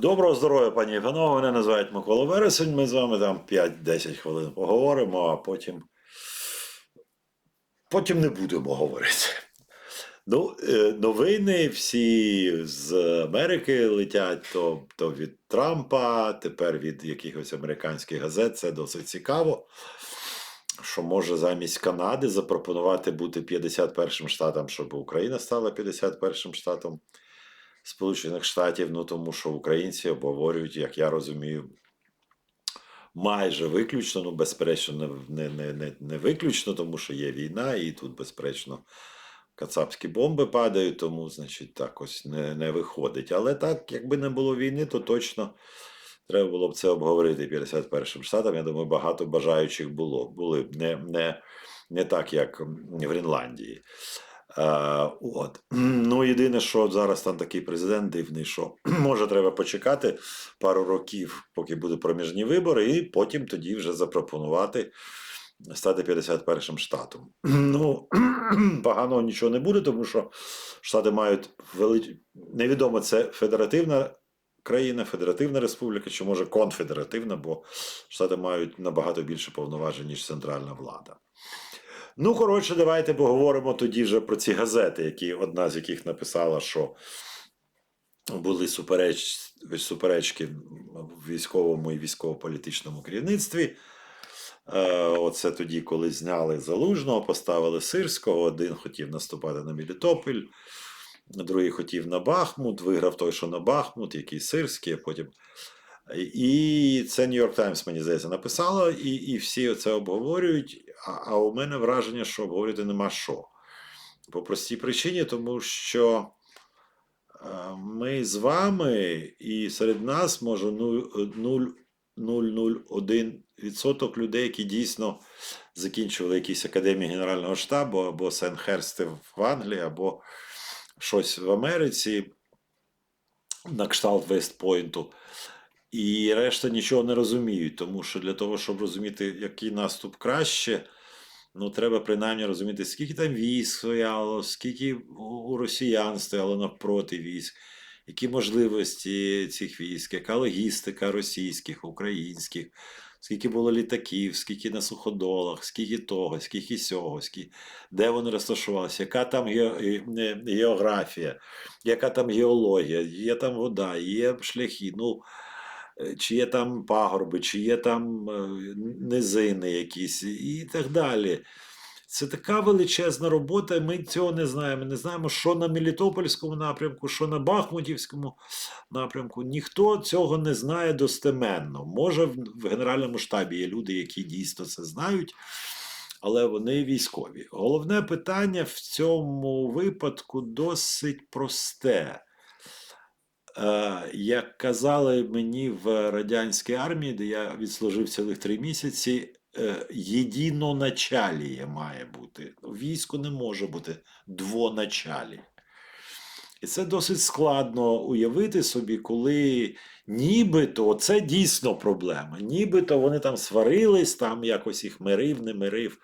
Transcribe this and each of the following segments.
Доброго здоров'я, пані і. Мене називають Микола Вересень. Ми з вами там 5-10 хвилин поговоримо, а потім. Потім не будемо говорити. Ну, е, новини всі з Америки летять то, то від Трампа, тепер від якихось американських газет. Це досить цікаво. Що може замість Канади запропонувати бути 51 штатом, щоб Україна стала 51 штатом Сполучених Штатів. Ну тому що українці обговорюють, як я розумію, майже виключно, ну, безперечно, не, не, не, не виключно, тому що є війна, і тут, безперечно, кацапські бомби падають, тому, значить, так ось не, не виходить. Але так, якби не було війни, то точно треба було б це обговорити 51 штатам. Я думаю, багато бажаючих було. Були б не, не, не так, як в Гренландії. Е, от. Ну, єдине, що зараз там такий президент дивний, що може треба почекати пару років, поки будуть проміжні вибори, і потім тоді вже запропонувати стати 51 штатом. Ну, поганого нічого не буде, тому що штати мають велич... невідомо, це федеративна країна, федеративна республіка, чи може конфедеративна, бо штати мають набагато більше повноважень, ніж центральна влада. Ну, коротше, давайте поговоримо тоді вже про ці газети, які одна з яких написала, що були супереч... суперечки в військовому і військово-політичному керівництві. Е, Оце тоді, коли зняли залужного, поставили сирського. Один хотів наступати на Мелітополь, другий хотів на Бахмут, виграв той, що на Бахмут, який сирський, а потім. І це Нью-Йорк Таймс, мені здається, написало, і і всі це обговорюють. А, а у мене враження, що обговорювати нема що. По простій причині, тому що е, ми з вами, і серед нас може 0,001% людей, які дійсно закінчували якісь академії Генерального штабу або Сен-Херсти в Англії, або щось в Америці на кшталт Вестпойнту. І решта нічого не розуміють, тому що для того, щоб розуміти, який наступ краще, ну треба принаймні розуміти, скільки там військ стояло, скільки у росіян стояло навпроти військ, які можливості цих військ, яка логістика російських, українських, скільки було літаків, скільки на суходолах, скільки того, скільки сього, скільки, де вони розташувалися, яка там ге- е, географія, яка там геологія, є там вода, є шляхи. ну чи є там пагорби, чи є там е, низини якісь і так далі. Це така величезна робота, ми цього не знаємо. Не знаємо, що на Мелітопольському напрямку, що на Бахмутівському напрямку. Ніхто цього не знає достеменно. Може, в Генеральному штабі є люди, які дійсно це знають, але вони військові. Головне питання в цьому випадку досить просте. Е, Як казали мені в радянській армії, де я відслужив цілих три місяці, е, єдиноначаліє має бути. Війську не може бути двоначалі. І це досить складно уявити собі, коли нібито це дійсно проблема. Нібито вони там сварились, там якось їх мирив, не мирив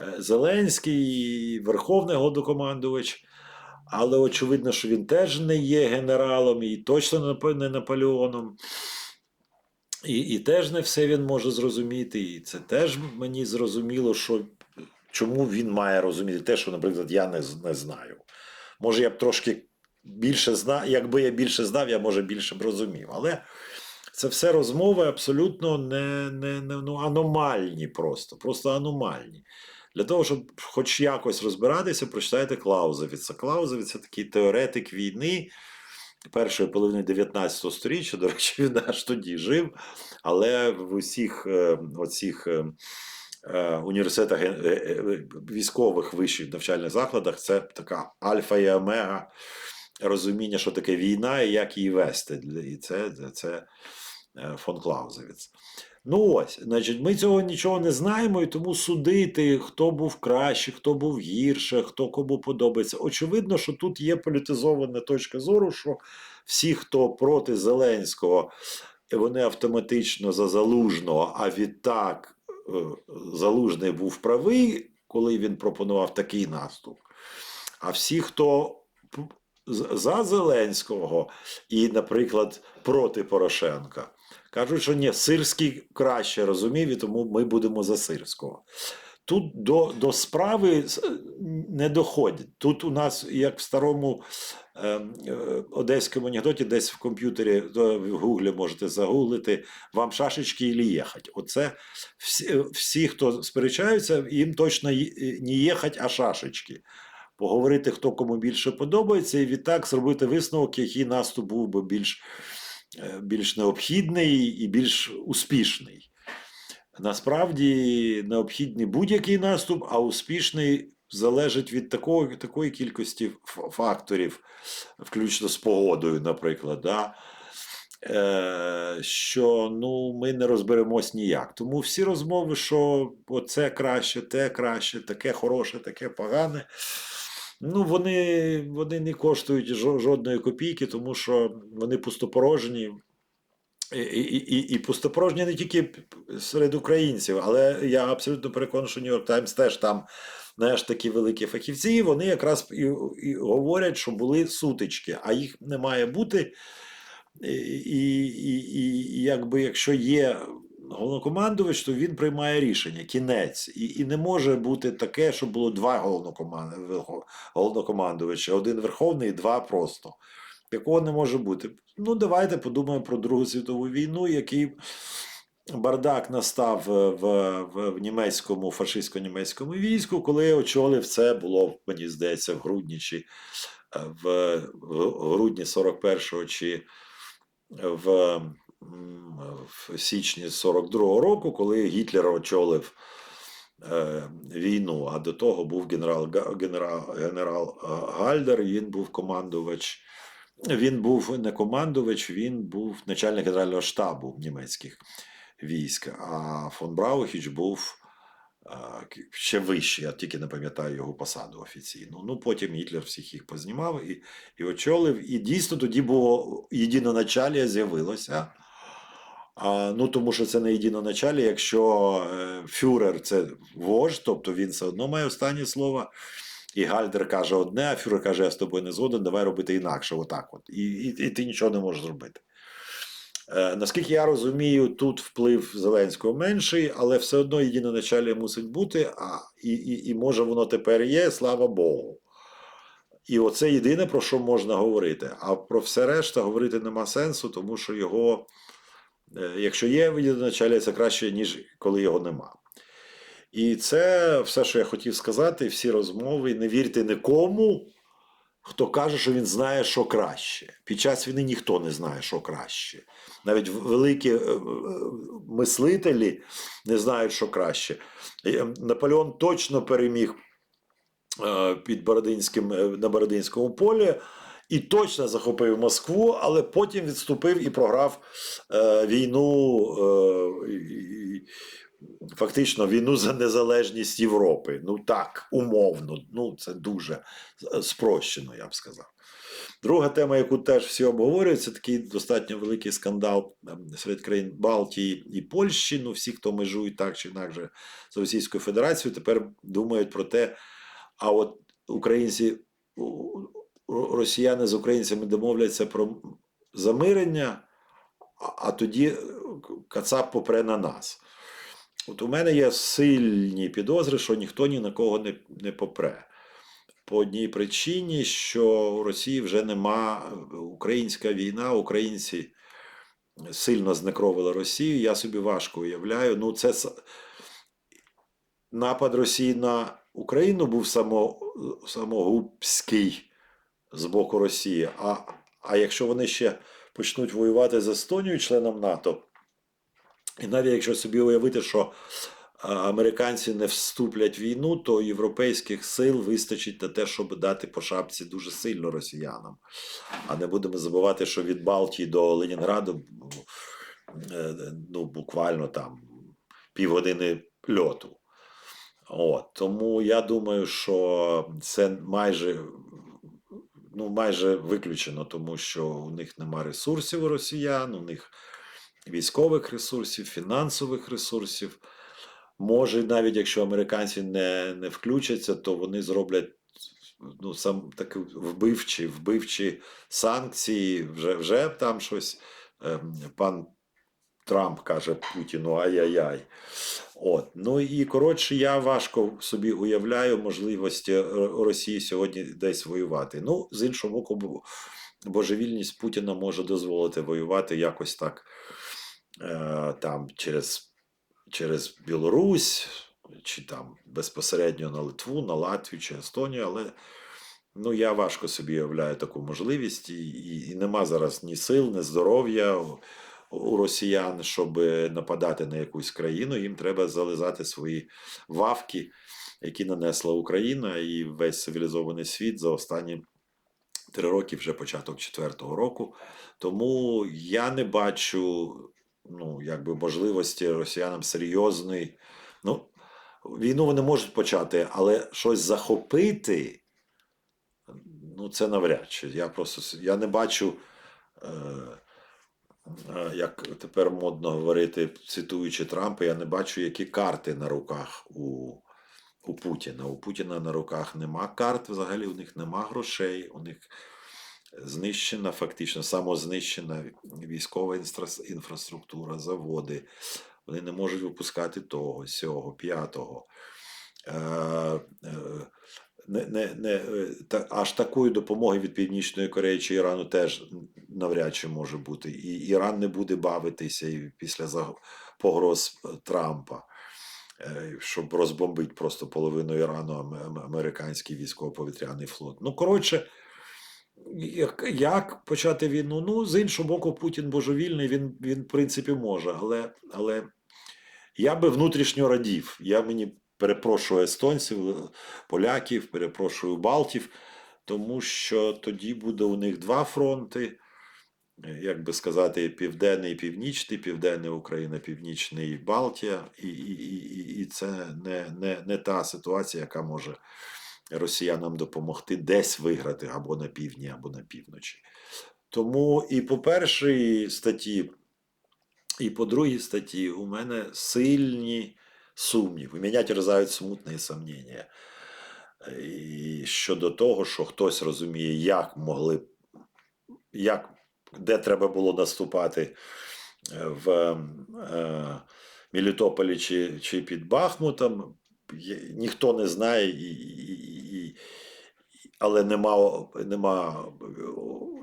е, Зеленський, Верховний Головнокомандувач. Але очевидно, що він теж не є генералом і точно не Наполеоном. І, і теж не все він може зрозуміти. І це теж мені зрозуміло, що чому він має розуміти те, що, наприклад, я не, не знаю. Може, я б трошки більше знав, якби я більше знав, я може більше б розумів. Але це все розмови абсолютно не, не, не ну, аномальні просто, просто аномальні. Для того, щоб хоч якось розбиратися, прочитайте Клаузевіца. Клаузевіц – це такий теоретик війни першої половини 19 століття. До речі, він аж тоді жив, але в усіх е, е, е, університетах е, військових вищих навчальних закладах це така альфа і омега розуміння, що таке війна і як її вести. І це, це, фон Клаузевіц. Ну ось, значить, ми цього нічого не знаємо, і тому судити, хто був краще, хто був гірше, хто кому подобається. Очевидно, що тут є політизована точка зору, що всі, хто проти Зеленського, вони автоматично за залужного, а відтак е, залужний був правий, коли він пропонував такий наступ. А всі, хто за Зеленського і, наприклад, проти Порошенка. Кажуть, що ні, Сирський краще розумів, і тому ми будемо за Сирського. Тут до, до справи не доходить. Тут у нас, як в старому е, е, одеському анекдоті, десь в комп'ютері, в гуглі можете загуглити, вам шашечки і їхать. Оце всі, всі, хто сперечаються, їм точно не їхать, а шашечки. Поговорити, хто кому більше подобається, і відтак зробити висновок, який наступ був би більш, е, більш необхідний і більш успішний. Насправді необхідний будь-який наступ, а успішний залежить від такої, такої кількості факторів, включно з погодою, наприклад. Да? Е, що ну, ми не розберемось ніяк. Тому всі розмови, що оце краще, те краще, таке хороше, таке погане. Ну, вони, вони не коштують жо- жодної копійки, тому що вони пустопорожні. І, і, і, і пустопорожні не тільки серед українців, але я абсолютно переконаний, що Нью-Йорк Таймс теж там знаєш, такі великі фахівці, вони якраз і, і говорять, що були сутички, а їх не має бути. І, і, і, і якби якщо є головнокомандувач, то він приймає рішення, кінець. І, і не може бути таке, щоб було два головнокоман- головнокомандувача, один верховний два просто. Такого не може бути. Ну, давайте подумаємо про Другу світову війну, який бардак настав е, в, в, в німецькому фашистсько-німецькому війську, коли очолив це було, мені здається, в грудні чи е, в, в грудні 41-го чи в, м, в січні 42-го року, коли Гітлер очолив е, війну, а до того був генерал, генерал, генерал е, Гальдер, він був командувач. Він був не командувач, він був начальник генерального штабу німецьких військ. А фон Браухіч був ще вищий, я тільки не пам'ятаю його посаду офіційну. Ну потім Гітлер всіх їх познімав і, і очолив. І дійсно тоді було єдиноначалія з'явилося. Ну, тому що це не єдиноначалія, якщо е, фюрер це вождь, тобто він все одно має останнє слово. І Гальдер каже одне, а фюрер каже, я з тобою не згоден, давай робити інакше, отак от. І, і, і ти нічого не можеш зробити. Е, наскільки я розумію, тут вплив Зеленського менший, але все одно єдиноначалія мусить бути, а, і, і, і може воно тепер є, слава Богу. І оце єдине, про що можна говорити. А про все решта говорити нема сенсу, тому що його, якщо є єдиноначалія, це краще, ніж коли його нема. І це все, що я хотів сказати, всі розмови. Не вірте нікому, хто каже, що він знає, що краще. Під час війни ніхто не знає, що краще. Навіть великі е, е, мислителі не знають, що краще. Е, Наполеон точно переміг е, під Бородинським, е, на Бородинському полі. І точно захопив Москву, але потім відступив і програв е, війну, е, і- фактично війну за незалежність Європи. Ну так, умовно. Ну, це дуже е, спрощено, я б сказав. Друга тема, яку теж всі обговорюють, це такий достатньо великий скандал ем, серед країн Балтії і Польщі. Ну, всі, хто межують так чи інакше з Російською Федерацією, тепер думають про те, а от українці, росіяни з українцями домовляться про замирення, а- тоді е, Кацап попре на нас. От у мене є сильні підозри, що ніхто ні на кого не, не попре. По одній причині, що у Росії вже нема е, українська війна, українці сильно знекровили Росію. Я собі важко уявляю. Ну, це напад Росії на Україну був само, самогубський з боку Росії. А, а якщо вони ще почнуть воювати з Естонію, членом НАТО, і навіть якщо собі уявити, що американці не вступлять в війну, то європейських сил вистачить на те, щоб дати по шапці дуже сильно росіянам. А не будемо забувати, що від Балтії до Ленінграду е, ну, буквально там півгодини льоту. От, тому я думаю, що це майже, ну, майже виключено, тому що у них нема ресурсів у росіян, у них військових ресурсів, фінансових ресурсів. Може, навіть якщо американці не, не включаться, то вони зроблять ну, сам такі вбивчі, вбивчі санкції, вже, вже там щось ем, пан Трамп каже Путіну ай-яй-яй. От. Ну і коротше, я важко собі уявляю можливості Росії сьогодні десь воювати. Ну, з іншого боку, божевільність Путіна може дозволити воювати якось так е, там через, через Білорусь, чи там безпосередньо на Литву, на Латвію чи Естонію, але ну, я важко собі уявляю таку можливість, і, і, і нема зараз ні сил, ні здоров'я у, росіян, щоб нападати на якусь країну. Їм треба зализати свої вавки, які нанесла Україна і весь цивілізований світ за останні три роки, вже початок четвертого року. Тому я не бачу ну, якби можливості росіянам серйозної. Ну, війну вони можуть почати, але щось захопити. Ну, це навряд чи. Я просто я не бачу, е, е, як тепер модно говорити, цитуючи Трампа, я не бачу, які карти на руках у, у Путіна. У Путіна на руках нема карт взагалі, у них нема грошей, у них знищена, фактично самознищена військова інфраструктура, заводи. Вони не можуть випускати того, сього, п'ятого. Е, е, не, не, не, е, та, аж такої допомоги від Північної Кореї чи Ірану теж навряд чи може бути. І Іран не буде бавитися і після погроз е, Трампа, е, щоб розбомбити просто половину Ірану ам- ам- американський військово-повітряний флот. Ну, коротше, як, почати війну? Ну, з іншого боку, Путін божевільний, він, він в принципі може, але, але я би внутрішньо радів. Я мені перепрошую естонців, поляків, перепрошую балтів, тому що тоді буде у них два фронти. Як би сказати, південний північний, південний Україна, північний Балтія, і, і, і, це не, не, не та ситуація, яка може росіянам допомогти десь виграти або на півдні, або на півночі. Тому і по першій статті, і по другій статті у мене сильні сумніви. Мене терзають смутні сумніння. І щодо того, що хтось розуміє, як могли, як, де треба було наступати е, в е, Мелітополі чи, чи під Бахмутом, ніхто не знає, і, і, і, але нема, нема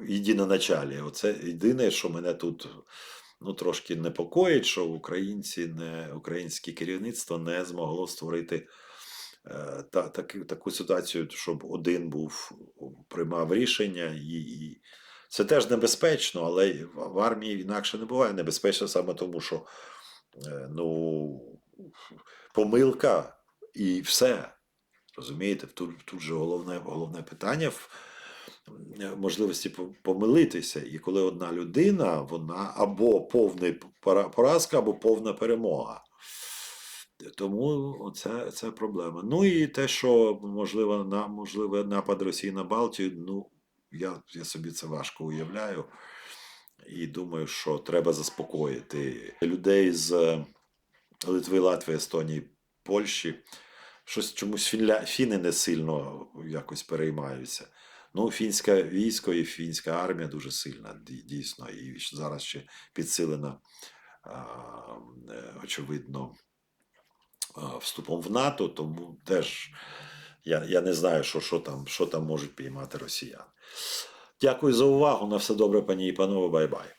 єдиноначалі. Оце єдине, що мене тут ну, трошки непокоїть, що українці, не, українське керівництво не змогло створити е, та, таки, таку ситуацію, щоб один був приймав рішення, і, і це теж небезпечно, але в армії інакше не буває небезпечно саме тому, що е, ну, помилка і все. Розумієте, тут, тут же головне, головне питання в е, можливості помилитися. І коли одна людина, вона або повна поразка, або повна перемога. Тому це, це проблема. Ну і те, що можливо, на, можливо, напад Росії на Балтію, ну, я, я собі це важко уявляю. І думаю, що треба заспокоїти людей з е, Литви, Латвії, Естонії, Польщі. Щось чомусь фінля... фіни не сильно якось переймаються. Ну, фінське військо і фінська армія дуже сильна, дійсно, і зараз ще підсилена, е, очевидно, вступом в НАТО, тому теж я, я не знаю, що, що, там, що там можуть піймати росіяни. Дякую за увагу. На все добре, пані і панове. Бай-бай.